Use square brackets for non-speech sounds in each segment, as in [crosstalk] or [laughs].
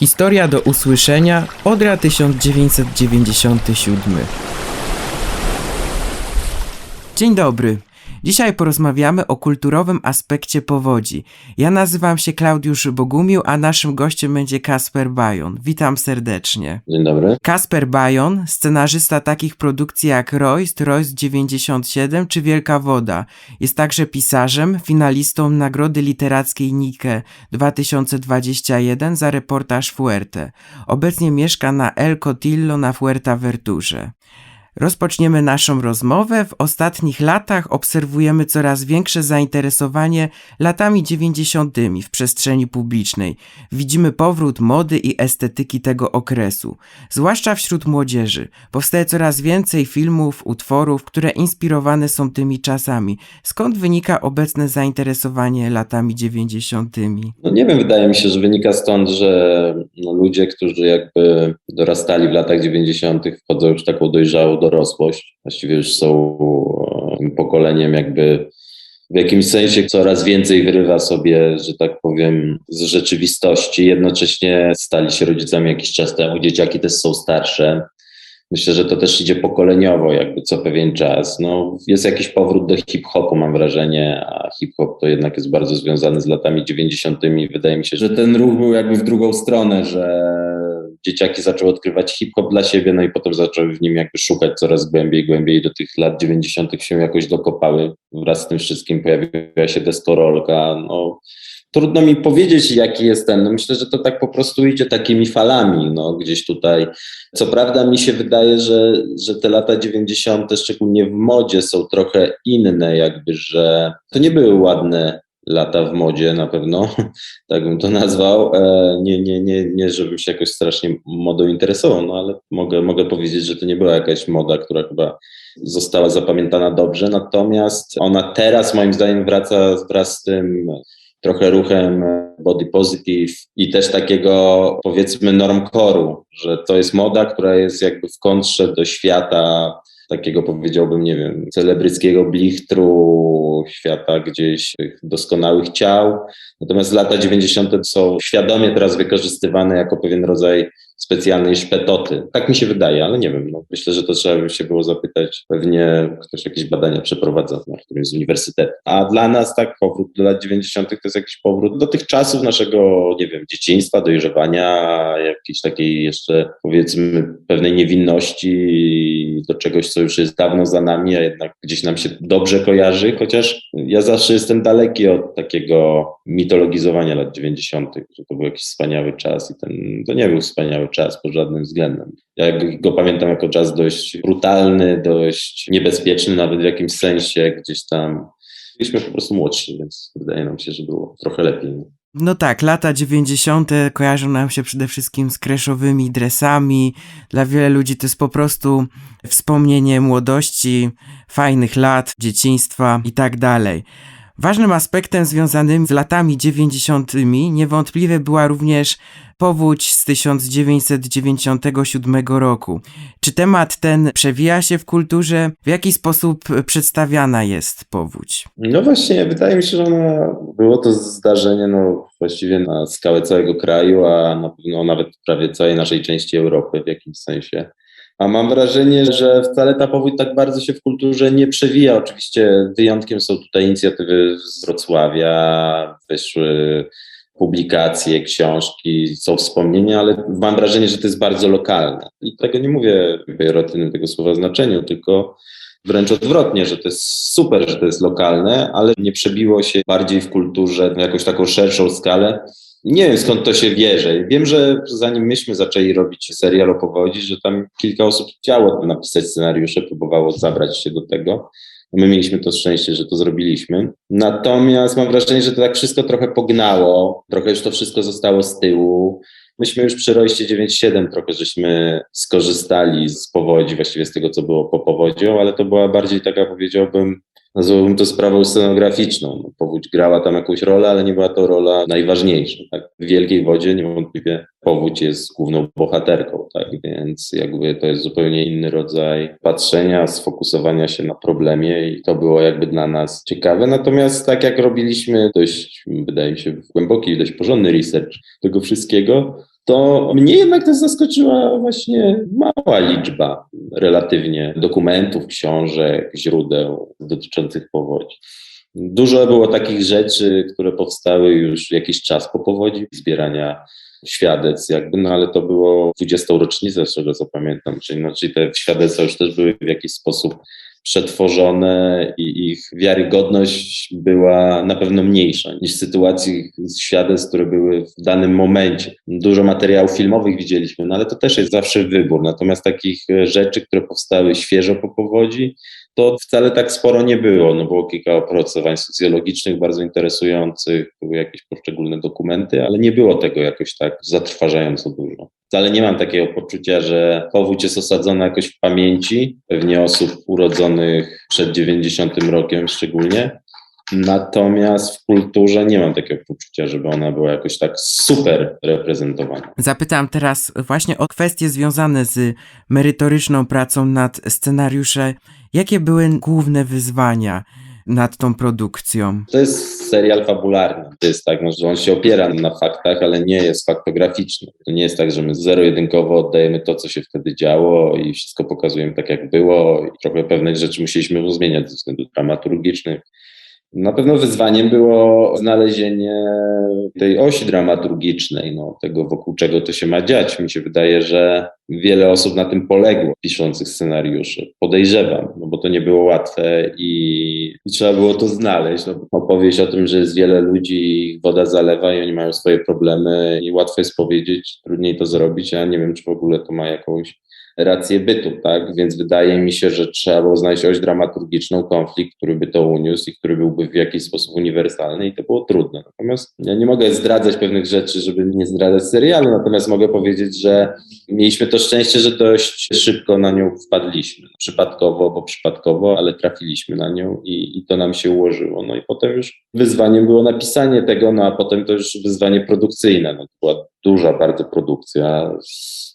Historia do usłyszenia Odra 1997 Dzień dobry. Dzisiaj porozmawiamy o kulturowym aspekcie powodzi. Ja nazywam się Klaudiusz Bogumił, a naszym gościem będzie Kasper Bajon. Witam serdecznie. Dzień dobry. Kasper Bajon, scenarzysta takich produkcji jak Royst, Royst 97 czy Wielka Woda. Jest także pisarzem, finalistą Nagrody Literackiej Nike 2021 za reportaż Fuerte. Obecnie mieszka na El Cotillo na Fuerteventurze. Rozpoczniemy naszą rozmowę. W ostatnich latach obserwujemy coraz większe zainteresowanie latami 90. w przestrzeni publicznej. Widzimy powrót mody i estetyki tego okresu, zwłaszcza wśród młodzieży. Powstaje coraz więcej filmów, utworów, które inspirowane są tymi czasami. Skąd wynika obecne zainteresowanie latami 90.? No nie wiem, wydaje mi się, że wynika stąd, że no ludzie, którzy jakby dorastali w latach 90., wchodzą już taką dojrzałą dorosłość. Właściwie już są e, pokoleniem jakby w jakimś sensie coraz więcej wyrywa sobie, że tak powiem, z rzeczywistości. Jednocześnie stali się rodzicami jakiś czas temu. Dzieciaki też są starsze. Myślę, że to też idzie pokoleniowo, jakby co pewien czas. No, jest jakiś powrót do hip-hopu, mam wrażenie, a hip-hop to jednak jest bardzo związany z latami 90. Wydaje mi się, że ten ruch był jakby w drugą stronę, że dzieciaki zaczęły odkrywać hip-hop dla siebie, no i potem zaczęły w nim jakby szukać coraz głębiej, głębiej do tych lat 90. się jakoś dokopały. Wraz z tym wszystkim pojawiła się deskorolka, no trudno mi powiedzieć, jaki jest ten. No myślę, że to tak po prostu idzie takimi falami, no gdzieś tutaj. Co prawda mi się wydaje, że, że te lata 90., szczególnie w modzie, są trochę inne, jakby, że to nie były ładne lata w modzie na pewno, [laughs] tak bym to nazwał. Nie, nie, nie, nie żebym się jakoś strasznie modą interesował, no ale mogę, mogę powiedzieć, że to nie była jakaś moda, która chyba została zapamiętana dobrze, natomiast ona teraz moim zdaniem wraca wraz z tym trochę ruchem body positive i też takiego powiedzmy normkoru, że to jest moda, która jest jakby w kontrze do świata takiego powiedziałbym, nie wiem, celebryckiego blichtru, świata gdzieś tych doskonałych ciał. Natomiast lata 90. są świadomie teraz wykorzystywane jako pewien rodzaj specjalnej szpetoty. Tak mi się wydaje, ale nie wiem. No, myślę, że to trzeba by się było zapytać. Pewnie ktoś jakieś badania przeprowadza na którymś z uniwersytetów. A dla nas tak powrót do lat 90. to jest jakiś powrót do tych czasów naszego, nie wiem, dzieciństwa, dojrzewania, jakiejś takiej jeszcze powiedzmy pewnej niewinności do czegoś, co już jest dawno za nami, a jednak gdzieś nam się dobrze kojarzy, chociaż ja zawsze jestem daleki od takiego mitologizowania lat 90., że to był jakiś wspaniały czas i ten, to nie był wspaniały czas pod żadnym względem. Ja go pamiętam jako czas dość brutalny, dość niebezpieczny nawet w jakimś sensie, gdzieś tam byliśmy po prostu młodsi, więc wydaje nam się, że było trochę lepiej. No tak, lata 90. kojarzą nam się przede wszystkim z kreszowymi dresami. Dla wiele ludzi to jest po prostu wspomnienie młodości, fajnych lat, dzieciństwa i tak dalej. Ważnym aspektem związanym z latami 90. niewątpliwie była również powódź z 1997 roku. Czy temat ten przewija się w kulturze? W jaki sposób przedstawiana jest powódź? No właśnie, wydaje mi się, że ona, było to zdarzenie no, właściwie na skalę całego kraju, a na pewno nawet prawie całej naszej części Europy w jakimś sensie. A mam wrażenie, że wcale ta powódź tak bardzo się w kulturze nie przewija. Oczywiście wyjątkiem są tutaj inicjatywy z Wrocławia, wyszły publikacje, książki, są wspomnienia, ale mam wrażenie, że to jest bardzo lokalne. I tego nie mówię w pejoratywnym tego słowa znaczeniu, tylko wręcz odwrotnie, że to jest super, że to jest lokalne, ale nie przebiło się bardziej w kulturze na jakąś taką szerszą skalę. Nie wiem skąd to się bierze. Wiem, że zanim myśmy zaczęli robić serial o powodzi, że tam kilka osób chciało napisać scenariusze, próbowało zabrać się do tego. My mieliśmy to szczęście, że to zrobiliśmy. Natomiast mam wrażenie, że to tak wszystko trochę pognało, trochę już to wszystko zostało z tyłu. Myśmy już przy Rojście 9.7 trochę żeśmy skorzystali z powodzi, właściwie z tego, co było po powodzią, ale to była bardziej taka, powiedziałbym, nazwałbym to sprawą scenograficzną. No, powódź grała tam jakąś rolę, ale nie była to rola najważniejsza. Tak? W Wielkiej Wodzie niewątpliwie powódź jest główną bohaterką, tak? więc jakby to jest zupełnie inny rodzaj patrzenia, sfokusowania się na problemie i to było jakby dla nas ciekawe. Natomiast tak jak robiliśmy dość, wydaje mi się, głęboki, dość porządny research tego wszystkiego, to mnie jednak też zaskoczyła właśnie mała liczba relatywnie dokumentów, książek, źródeł dotyczących powodzi. Dużo było takich rzeczy, które powstały już jakiś czas po powodzi, zbierania świadectw jakby, no ale to było 20. rocznicę, z czego co pamiętam, czyli, no, czyli te świadectwa już też były w jakiś sposób przetworzone i ich wiarygodność była na pewno mniejsza niż w sytuacji świadectw, które były w danym momencie. Dużo materiałów filmowych widzieliśmy, no ale to też jest zawsze wybór. Natomiast takich rzeczy, które powstały świeżo po powodzi, to wcale tak sporo nie było. No było kilka opracowań socjologicznych bardzo interesujących, były jakieś poszczególne dokumenty, ale nie było tego jakoś tak zatrważająco dużo. Wcale nie mam takiego poczucia, że powódź jest osadzona jakoś w pamięci, pewnie osób urodzonych przed 90 rokiem szczególnie. Natomiast w kulturze nie mam takiego poczucia, żeby ona była jakoś tak super reprezentowana. Zapytałem teraz właśnie o kwestie związane z merytoryczną pracą nad scenariuszem. Jakie były główne wyzwania nad tą produkcją? To jest serial fabularny. To jest tak, no, że on się opiera na faktach, ale nie jest faktograficzny. To nie jest tak, że my zero-jedynkowo oddajemy to, co się wtedy działo i wszystko pokazujemy tak, jak było. I trochę pewne rzeczy musieliśmy zmieniać ze względów dramaturgicznych na pewno wyzwaniem było znalezienie tej osi dramaturgicznej, no, tego wokół czego to się ma dziać. Mi się wydaje, że wiele osób na tym poległo, piszących scenariusze. Podejrzewam, no bo to nie było łatwe i, i trzeba było to znaleźć. No, opowieść o tym, że jest wiele ludzi, woda zalewa i oni mają swoje problemy i łatwo jest powiedzieć, trudniej to zrobić. Ja nie wiem, czy w ogóle to ma jakąś rację bytu, tak? Więc wydaje mi się, że trzeba było znaleźć oś dramaturgiczną, konflikt, który by to uniósł i który byłby w jakiś sposób uniwersalny i to było trudne. Natomiast ja nie mogę zdradzać pewnych rzeczy, żeby nie zdradzać serialu, natomiast mogę powiedzieć, że mieliśmy to szczęście, że dość szybko na nią wpadliśmy. Przypadkowo, bo przypadkowo, ale trafiliśmy na nią i, i to nam się ułożyło. No i potem już wyzwaniem było napisanie tego, no a potem to już wyzwanie produkcyjne. No, była duża bardzo produkcja,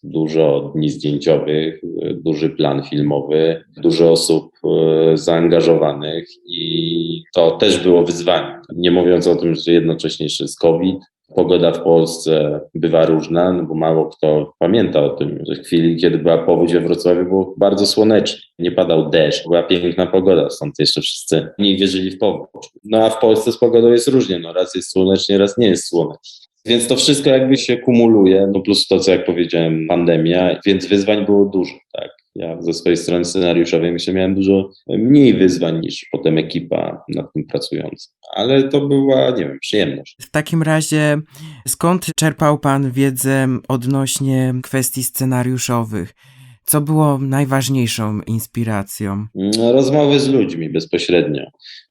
dużo dni zdjęciowych, duży plan filmowy, dużo osób e, zaangażowanych i to też było wyzwanie. Nie mówiąc o tym, że jednocześnie jeszcze jest COVID, Pogoda w Polsce bywa różna, no bo mało kto pamięta o tym, że w chwili, kiedy była powódź we Wrocławiu, było bardzo słonecznie. Nie padał deszcz, była piękna pogoda, stąd jeszcze wszyscy nie wierzyli w powódź. No a w Polsce z pogodą jest różnie, no raz jest słonecznie, raz nie jest słonecznie. Więc to wszystko jakby się kumuluje, no plus to, co jak powiedziałem, pandemia, więc wyzwań było dużo, tak. Ja ze swojej strony scenariuszowej myślę, miałem dużo mniej wyzwań niż potem ekipa nad tym pracująca. Ale to była, nie wiem, przyjemność. W takim razie, skąd czerpał Pan wiedzę odnośnie kwestii scenariuszowych? Co było najważniejszą inspiracją? No, rozmowy z ludźmi bezpośrednio.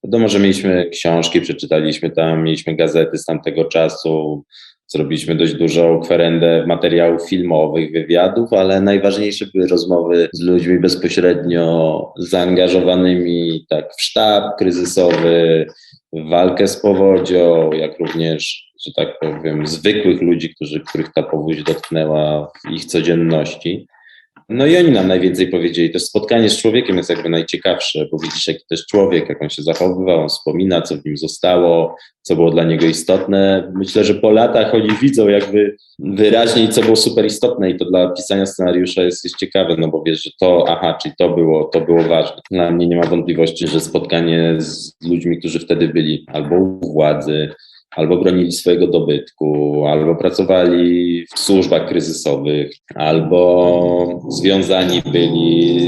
Wiadomo, że mieliśmy książki, przeczytaliśmy tam, mieliśmy gazety z tamtego czasu, zrobiliśmy dość dużą kwerendę materiałów filmowych, wywiadów, ale najważniejsze były rozmowy z ludźmi bezpośrednio zaangażowanymi tak w sztab kryzysowy, w walkę z powodzią, jak również, że tak powiem, zwykłych ludzi, którzy, których ta powódź dotknęła w ich codzienności. No i oni nam najwięcej powiedzieli. Też spotkanie z człowiekiem jest jakby najciekawsze, bo widzisz, jaki też człowiek, jak on się zachowywał, on wspomina, co w nim zostało, co było dla niego istotne. Myślę, że po latach oni widzą jakby wyraźniej, co było super istotne i to dla pisania scenariusza jest, jest ciekawe, no bo wiesz, że to, aha, czyli to było, to było ważne. Dla mnie nie ma wątpliwości, że spotkanie z ludźmi, którzy wtedy byli albo u władzy, albo bronili swojego dobytku, albo pracowali w służbach kryzysowych, albo związani byli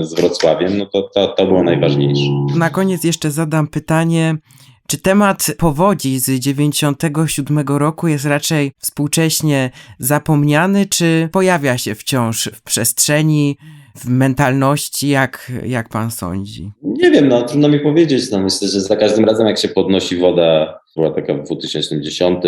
z Wrocławiem, no to, to, to było najważniejsze. Na koniec jeszcze zadam pytanie. Czy temat powodzi z 97 roku jest raczej współcześnie zapomniany, czy pojawia się wciąż w przestrzeni, w mentalności, jak, jak pan sądzi? Nie wiem, no trudno mi powiedzieć. No, myślę, że za każdym razem, jak się podnosi woda, była taka w 2010,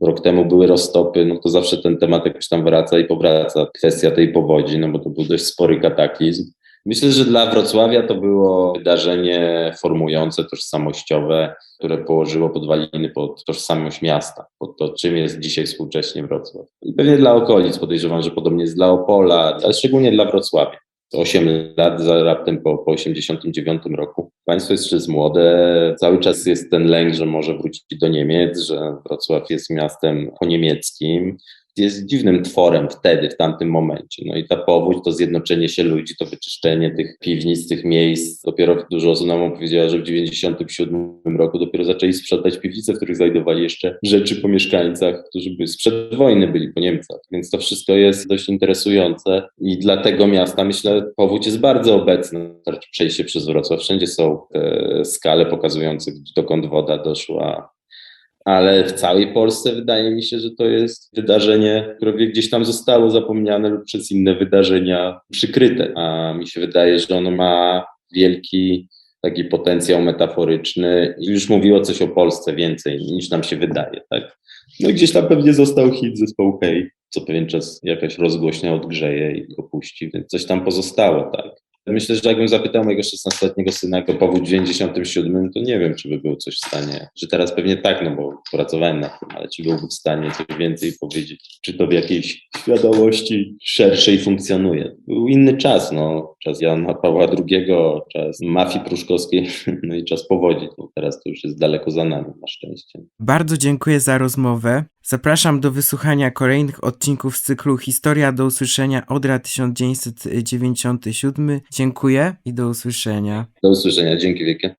rok temu były roztopy, no to zawsze ten temat jakoś tam wraca i powraca. Kwestia tej powodzi, no bo to był dość spory kataklizm. Myślę, że dla Wrocławia to było wydarzenie formujące, tożsamościowe, które położyło podwaliny pod tożsamość miasta, pod to, czym jest dzisiaj współcześnie Wrocław. I pewnie dla okolic, podejrzewam, że podobnie jest dla Opola, ale szczególnie dla Wrocławia. 8 lat za raptem po, po 89 roku. Państwo jest jeszcze młode, cały czas jest ten lęk, że może wrócić do Niemiec, że Wrocław jest miastem po niemieckim jest dziwnym tworem wtedy, w tamtym momencie. No i ta powódź, to zjednoczenie się ludzi, to wyczyszczenie tych piwnic, tych miejsc. Dopiero dużo osób nam opowiedziała, że w 97 roku dopiero zaczęli sprzątać piwnice, w których znajdowali jeszcze rzeczy po mieszkańcach, którzy by sprzed wojny byli po Niemcach. Więc to wszystko jest dość interesujące i dla tego miasta myślę, powódź jest bardzo obecna. Przejście przez Wrocław. Wszędzie są te skale pokazujące, dokąd woda doszła ale w całej Polsce wydaje mi się, że to jest wydarzenie, które gdzieś tam zostało zapomniane lub przez inne wydarzenia przykryte. A mi się wydaje, że ono ma wielki taki potencjał metaforyczny i już mówiło coś o Polsce więcej niż nam się wydaje, tak? No gdzieś tam pewnie został hit zespołu Hej, co pewien czas jakaś rozgłośnia odgrzeje i go puści, więc coś tam pozostało, tak? Myślę, że jakbym zapytał mojego 16-letniego syna o powód w 97, to nie wiem, czy by był coś w stanie. Czy teraz pewnie tak, no bo pracowałem na tym, ale czy byłby w stanie coś więcej powiedzieć? Czy to w jakiejś świadomości szerszej funkcjonuje? Był inny czas, no. Czas Jana Pawła II, czas mafii pruszkowskiej, [laughs] no i czas powodzi. No teraz to już jest daleko za nami, na szczęście. Bardzo dziękuję za rozmowę. Zapraszam do wysłuchania kolejnych odcinków z cyklu Historia do usłyszenia Odra 1997. Dziękuję i do usłyszenia. Do usłyszenia. Dzięki wielkie.